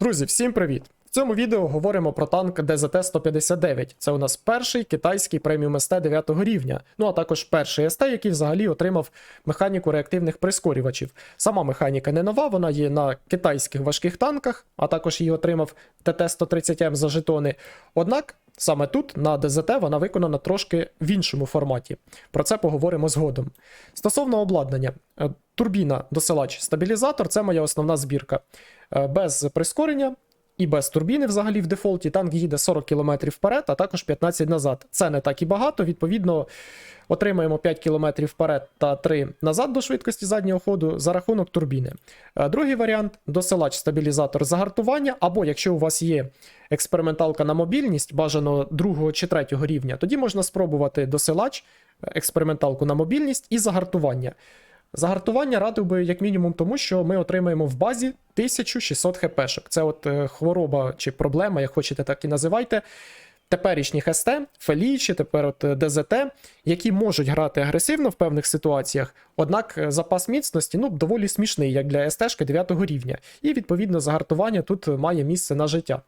Друзі, всім привіт! В цьому відео говоримо про танк ДЗТ-159. Це у нас перший китайський преміум СТ 9 рівня, ну а також перший СТ, який взагалі отримав механіку реактивних прискорювачів. Сама механіка не нова, вона є на китайських важких танках, а також її отримав ТТ-130М за жетони. Однак саме тут, на ДЗТ, вона виконана трошки в іншому форматі. Про це поговоримо згодом. Стосовно обладнання, е, турбіна, досилач, стабілізатор це моя основна збірка. Е, Без прискорення і без турбіни взагалі в дефолті танк їде 40 км вперед, а також 15 назад. Це не так і багато. Відповідно, отримаємо 5 км вперед та 3 назад до швидкості заднього ходу за рахунок турбіни. Е, Другий варіант досилач стабілізатор загартування, або якщо у вас є експерименталка на мобільність, бажано другого чи третього рівня, тоді можна спробувати досилач, е, експерименталку на мобільність і загартування. Загартування радив би як мінімум тому, що ми отримаємо в базі 1600 хпшок. Це от е, хвороба чи проблема, як хочете, так і називайте. Теперішніх СТ, Фелії чи тепер от е, ДЗТ, які можуть грати агресивно в певних ситуаціях, однак е, запас міцності ну, доволі смішний, як для СТ 9 рівня. І відповідно загартування тут має місце на життя.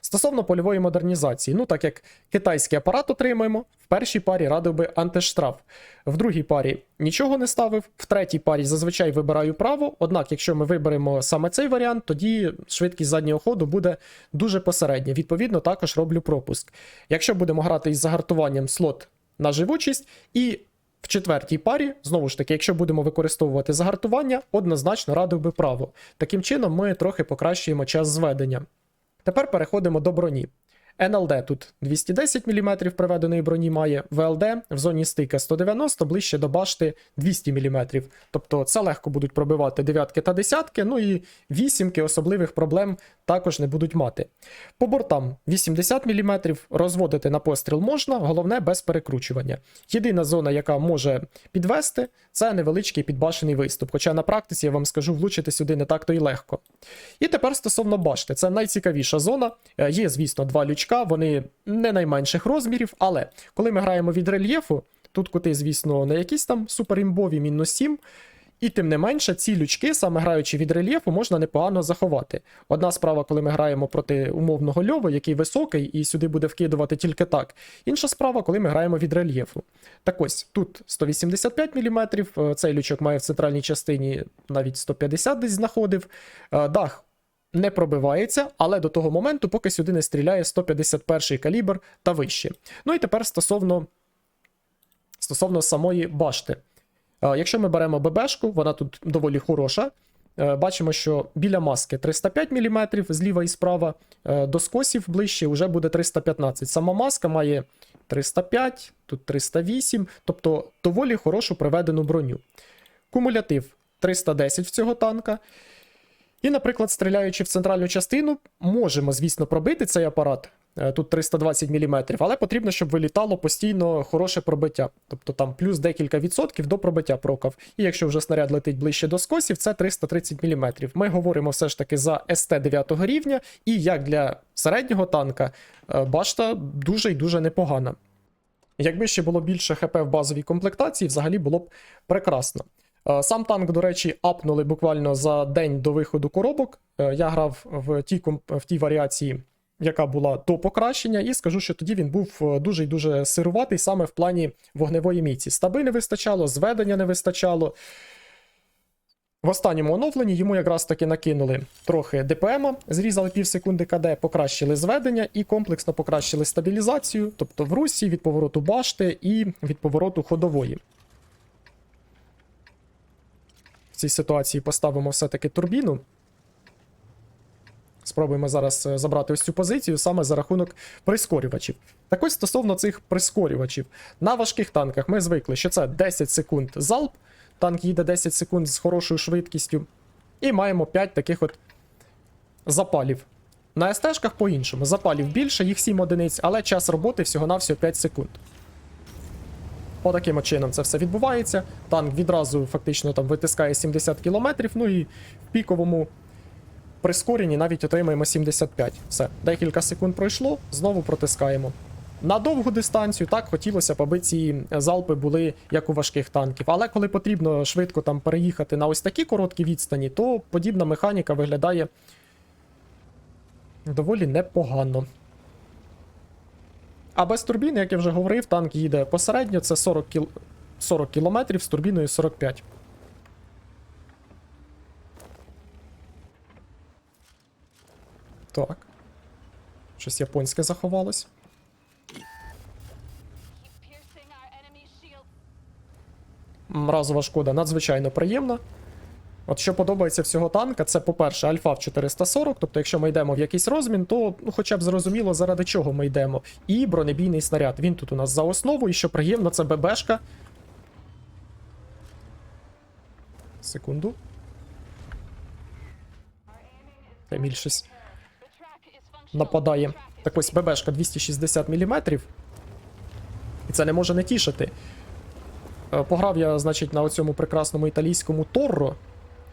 Стосовно польової модернізації, ну так як китайський апарат отримаємо, в першій парі радив би антиштраф, в другій парі нічого не ставив, в третій парі зазвичай вибираю право. Однак, якщо ми виберемо саме цей варіант, тоді швидкість заднього ходу буде дуже посередня. Відповідно, також роблю пропуск. Якщо будемо грати із загартуванням слот на живучість, і в четвертій парі, знову ж таки, якщо будемо використовувати загартування, однозначно радив би право. Таким чином, ми трохи покращуємо час зведення. Тепер переходимо до броні. НЛД тут 210 мм приведеної броні має, ВЛД в зоні стика 190, ближче до башти 200 мм. Тобто це легко будуть пробивати дев'ятки та десятки, ну і вісімки особливих проблем також не будуть мати. По бортам 80 мм, розводити на постріл можна, головне без перекручування. Єдина зона, яка може підвести, це невеличкий підбашений виступ. Хоча на практиці я вам скажу, влучити сюди не так то й легко. І тепер стосовно башти, це найцікавіша зона. Е, Є, звісно, два лючка, вони не найменших розмірів, але коли ми граємо від рельєфу, тут кути, звісно, не якісь там суперімбові мінус 7. І тим не менше, ці лючки, саме граючи від рельєфу, можна непогано заховати. Одна справа, коли ми граємо проти умовного льову, який високий, і сюди буде вкидувати тільки так. Інша справа, коли ми граємо від рельєфу. Так ось тут 185 мм, цей лючок має в центральній частині навіть 150 десь знаходив. Е, Дах не пробивається, але до того моменту, поки сюди не стріляє 151 калібр та вище. Ну і тепер стосовно, стосовно самої башти. Якщо ми беремо ББшку, вона тут доволі хороша. Е, Бачимо, що біля маски 305 мм зліва і справа, е, до скосів ближче вже буде 315. Сама маска має 305, тут 308, тобто доволі хорошу приведену броню. Кумулятив 310 в цього танка. І, наприклад, стріляючи в центральну частину, можемо, звісно, пробити цей апарат. Е, Тут 320 мм, але потрібно, щоб вилітало постійно хороше пробиття. Тобто там плюс декілька відсотків до пробиття прокав. І якщо вже снаряд летить ближче до скосів, це 330 мм. Ми говоримо все ж таки за СТ 9 рівня, і як для середнього танка, е, башта дуже і дуже непогана. Якби ще було більше ХП в базовій комплектації, взагалі було б прекрасно. Е, Сам танк, до речі, апнули буквально за день до виходу коробок. Я грав в тій, в тій варіації, яка була до покращення, і скажу, що тоді він був е, дуже і дуже сируватий саме в плані вогневої міці. Стаби не вистачало, зведення не вистачало. В останньому оновленні йому якраз таки накинули трохи ДПМа, зрізали пів секунди КД, покращили зведення і комплексно покращили стабілізацію, тобто в русі від повороту башти і від повороту ходової. В цій ситуації поставимо все-таки турбіну. Спробуємо зараз е, забрати ось цю позицію саме за рахунок прискорювачів. Так ось стосовно цих прискорювачів. На важких танках ми звикли, що це 10 секунд залп, танк їде 10 секунд з хорошою швидкістю. І маємо 5 таких от запалів. На СТ-шках по-іншому. Запалів більше, їх 7 одиниць, але час роботи всього-навсього 5 секунд. Отаким от чином це все відбувається. Танк відразу фактично там витискає 70 км, ну і в піковому прискоренні навіть отримаємо 75. Все, декілька секунд пройшло, знову протискаємо. На довгу дистанцію так хотілося б, аби ці залпи були як у важких танків. Але коли потрібно швидко там переїхати на ось такі короткі відстані, то подібна механіка виглядає Доволі непогано. А без турбіни, як я вже говорив, танк їде посередньо, це 40, кіл... 40 кілометрів з турбіною 45. Так. Щось японське заховалось. Мразова шкода надзвичайно приємна. От що подобається всього танка, це, по-перше, альфа в 440, тобто, якщо ми йдемо в якийсь розмін, то ну, хоча б зрозуміло, заради чого ми йдемо. І бронебійний снаряд. Він тут у нас за основу, і що приємно, це ББшка. Секунду. Еміль щось нападає. Так ось ББшка 260 мм. І це не може не тішити. Е, Пограв я, значить, на оцьому прекрасному італійському Торро,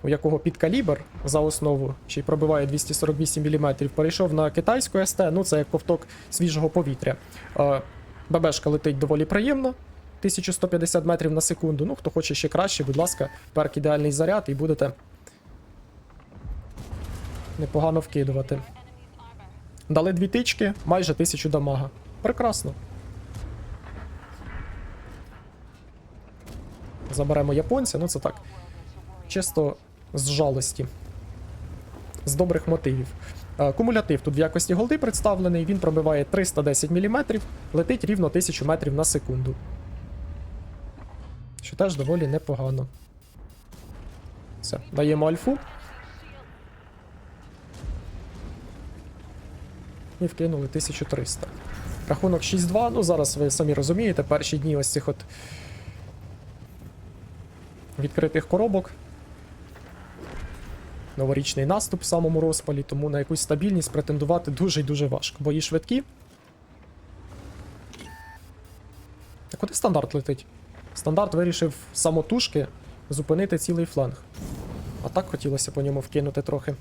у якого підкалібр за основу, ще й пробиває 248 мм. Перейшов на китайську СТ, ну це як ковток свіжого повітря. Е, ББшка летить доволі приємно. 1150 метрів на секунду. Ну, хто хоче ще краще, будь ласка, перк ідеальний заряд і будете непогано вкидувати. Дали дві тички, майже тисячу дамага. Прекрасно. Заберемо японця, ну це так. Чисто з жалості. З добрих мотивів. Е, Кумулятив тут в якості голди представлений, він пробиває 310 мм, летить рівно 1000 метрів на секунду. Що теж доволі непогано. Все, даємо альфу. І вкинули 1300. Рахунок 6-2. Ну, зараз ви самі розумієте, перші дні ось цих от відкритих коробок. Новорічний наступ в самому розпалі, тому на якусь стабільність претендувати дуже і дуже важко. Бої швидкі. А куди стандарт летить? Стандарт вирішив самотужки зупинити цілий фланг. А так хотілося по ньому вкинути трохи.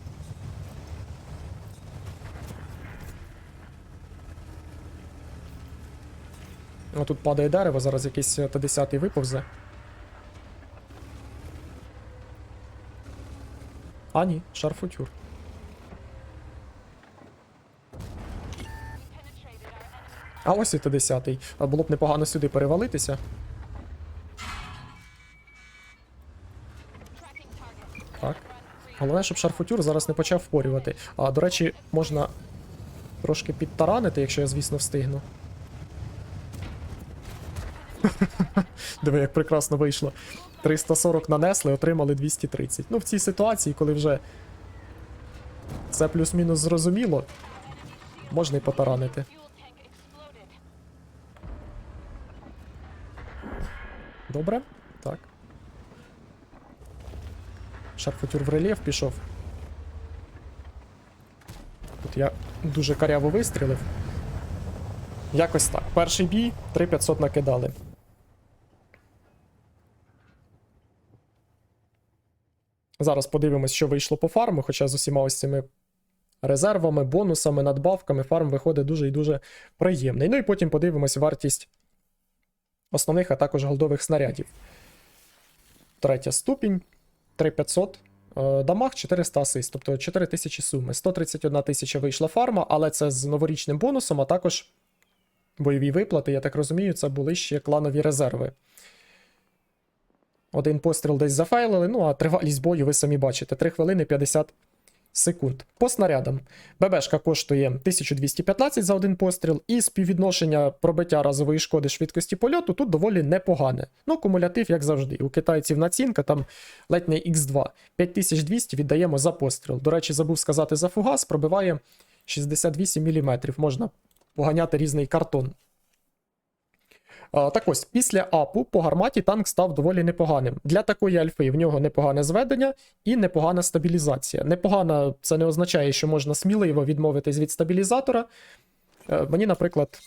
Тут падає дерево, зараз якийсь е, Т-10 виповзе. А, ні, шарфутюр. А ось і Т-10. Було б непогано сюди перевалитися. Так. Головне, щоб шарфутюр зараз не почав впорювати. А, до речі, можна трошки підтаранити, якщо я, звісно, встигну. Диви, як прекрасно вийшло. 340 нанесли, отримали 230. Ну, в цій ситуації, коли вже це плюс-мінус зрозуміло, можна і потаранити. Добре? Так. Шарфутюр в рельєф пішов. Тут я дуже каряво вистрілив. Якось так. Перший бій 3500 накидали. Зараз подивимось, що вийшло по фарму, хоча з усіма ось цими резервами, бонусами, надбавками фарм виходить дуже і дуже приємний. Ну і потім подивимось вартість основних, а також голдових снарядів. Третя ступінь 3500. е, Дамаг 400 асист, тобто 4000 суми. 131 тисяча вийшла фарма, але це з новорічним бонусом, а також бойові виплати, я так розумію, це були ще кланові резерви. Один постріл десь зафейлили, ну а тривалість бою ви самі бачите: 3 хвилини 50 секунд. По снарядам. ББшка коштує 1215 за один постріл, і співвідношення пробиття разової шкоди швидкості польоту тут доволі непогане. Ну, кумулятив, як завжди. У китайців націнка там ледь не Х2. 5200 віддаємо за постріл. До речі, забув сказати за фугас, пробиває 68 мм. Можна поганяти різний картон. Так ось, після апу по гарматі танк став доволі непоганим. Для такої альфи в нього непогане зведення і непогана стабілізація. Непогана це не означає, що можна сміливо відмовитись від стабілізатора. Е, Мені, наприклад,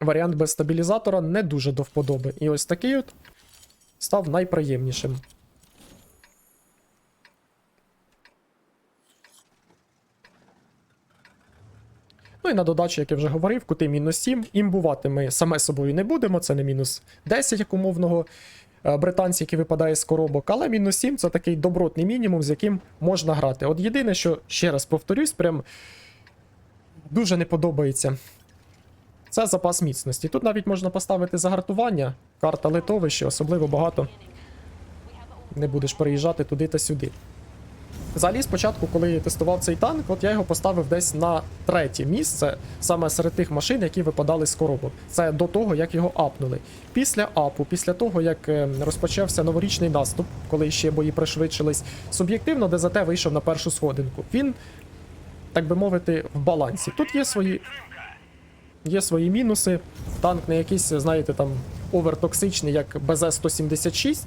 варіант без стабілізатора не дуже до вподоби. І ось такий от став найприємнішим. Ну і на додачу, як я вже говорив, кути мінус 7. Імбувати ми саме собою не будемо, це не мінус 10, як умовного е, британці, який випадає з коробок, але мінус 7 це такий добротний мінімум, з яким можна грати. От єдине, що ще раз повторюсь, прям дуже не подобається. Це запас міцності. Тут навіть можна поставити загартування, карта литовище, особливо багато не будеш переїжджати туди та сюди. Взагалі, спочатку, коли я тестував цей танк, от я його поставив десь на третє місце, саме серед тих машин, які випадали з коробок. Це до того, як його апнули. Після апу, після того, як е, розпочався новорічний наступ, коли ще бої пришвидшились, суб'єктивно ДЗТ вийшов на першу сходинку. Він, так би мовити, в балансі. Тут є свої. Є свої мінуси. Танк не якийсь, знаєте, там овертоксичний, як БЗ-176.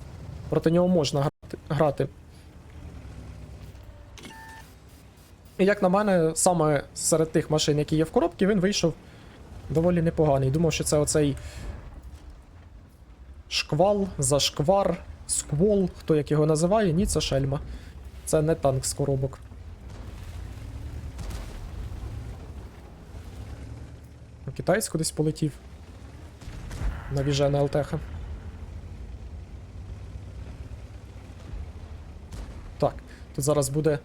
Проти нього можна грати. грати. І як на мене, саме серед тих машин, які є в коробці, він вийшов доволі непоганий. Думав, що це оцей шквал, зашквар, сквол, хто як його називає, ні, це шельма. Це не танк з коробок. Китаєць кудись полетів. На віжена ЛТХ. Так, тут зараз буде.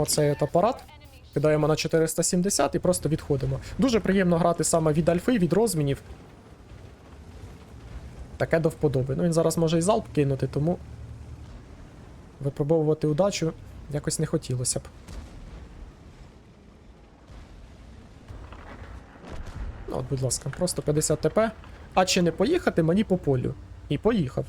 Оцей апарат. Кидаємо на 470 і просто відходимо. Дуже приємно грати саме від альфи, від розмінів. Таке до вподоби. Ну він зараз може і залп кинути, тому випробовувати удачу якось не хотілося б. Ну, от, будь ласка, просто 50 ТП. А чи не поїхати мені по полю? І поїхав.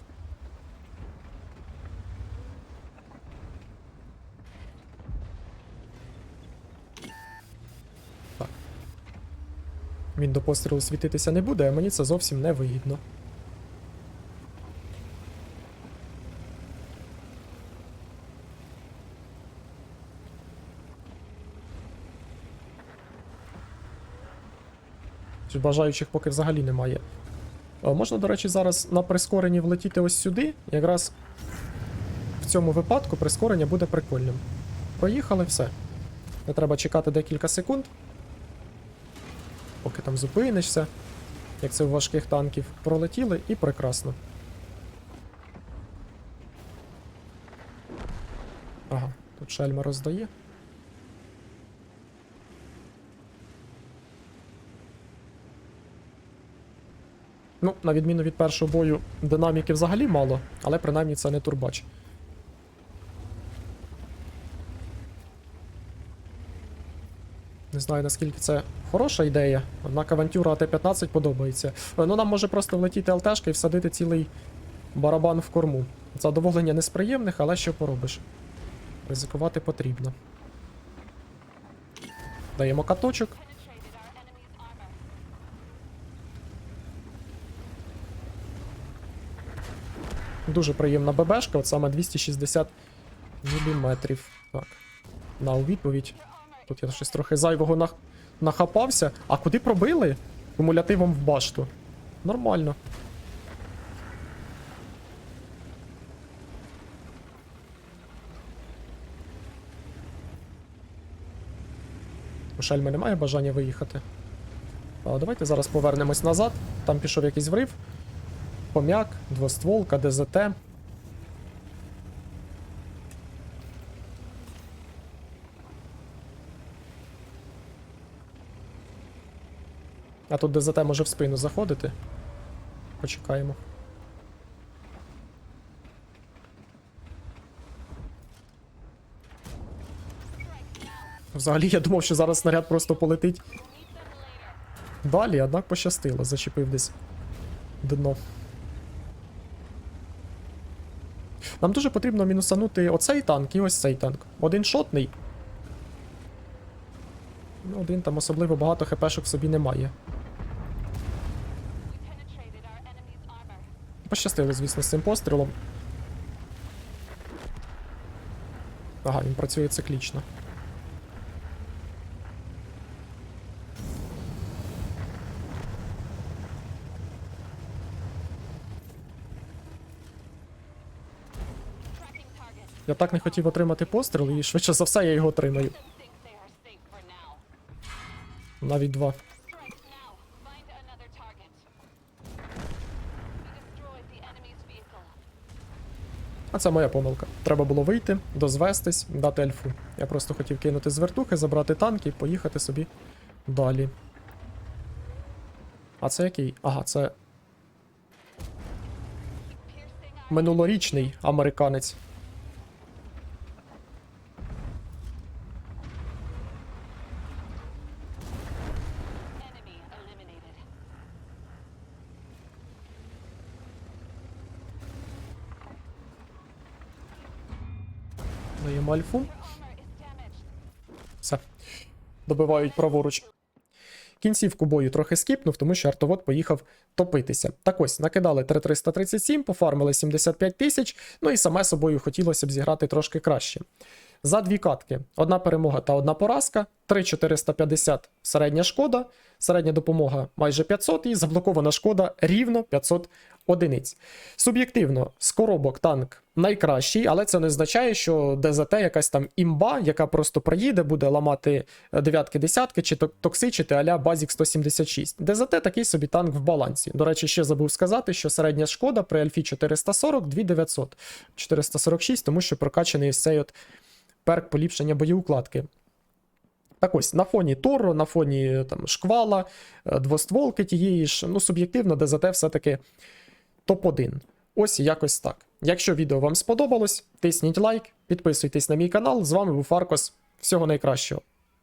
Він до пострілу світитися не буде, а мені це зовсім не вигідно. Бажаючих поки взагалі немає. Можна, до речі, зараз на прискоренні влетіти ось сюди. Якраз в цьому випадку прискорення буде прикольним. Проїхали все. Не треба чекати декілька секунд. Поки там зупинишся, як це у важких танків. Пролетіли і прекрасно. Ага, тут шельма роздає. Ну, на відміну від першого бою, динаміки взагалі мало, але принаймні це не турбач. Знаю, наскільки це хороша ідея, однак авантюра АТ-15 подобається. Е, Ну, нам може просто влетіти ЛТшка і всадити цілий барабан в корму. Задоволення не з приємних, але що поробиш? Ризикувати потрібно. Даємо каточок. Дуже приємна ББшка, от саме 260 мм. Так. На у відповідь. Тут я щось трохи зайвого нах... нахапався. А куди пробили? Кумулятивом в башту. Нормально. У Шельми немає бажання виїхати. А, давайте зараз повернемось назад. Там пішов якийсь врив. Пом'як, двостволка, ДЗТ. А тут ДЗТ може в спину заходити. Почекаємо. Взагалі я думав, що зараз снаряд просто полетить далі, однак пощастило, зачепив десь дно. Нам дуже потрібно мінусанути оцей танк і ось цей танк. Один шотний. Ну, Один там особливо багато хпшок собі немає. Пощастило, звісно, з цим пострілом. Ага, він працює циклічно. Я так не хотів отримати постріл, і швидше за все я його отримаю. Навіть два. А це моя помилка. Треба було вийти, дозвестись, дати альфу. Я просто хотів кинути з вертухи, забрати танки і поїхати собі далі. А це який? Ага, це минулорічний американець. Альфу. Все. Добивають праворуч. Кінцівку бою трохи скіпнув, тому що артовод поїхав топитися. Так ось, накидали 3337, пофармили 75 тисяч, ну і саме собою хотілося б зіграти трошки краще. За дві катки: одна перемога та одна поразка, 3450 середня шкода, середня допомога майже 500 і заблокована шкода рівно 500 одиниць. Суб'єктивно, з коробок танк найкращий, але це не означає, що ДЗТ якась там імба, яка просто проїде, буде ламати е, дев'ятки, десятки чи ток- токсичити аля Базік 176. ДЗТ такий собі танк в балансі. До речі, ще забув сказати, що середня шкода при Альфі 440 2900, 446, тому що прокачаний цей от перк поліпшення боєукладки. Так ось, на фоні Торо, на фоні там, шквала, е, двостволки тієї ж, ну, суб'єктивно, ДЗТ все-таки топ-1. Ось якось так. Якщо відео вам сподобалось, тисніть лайк, підписуйтесь на мій канал. З вами був Фаркос. Всього найкращого.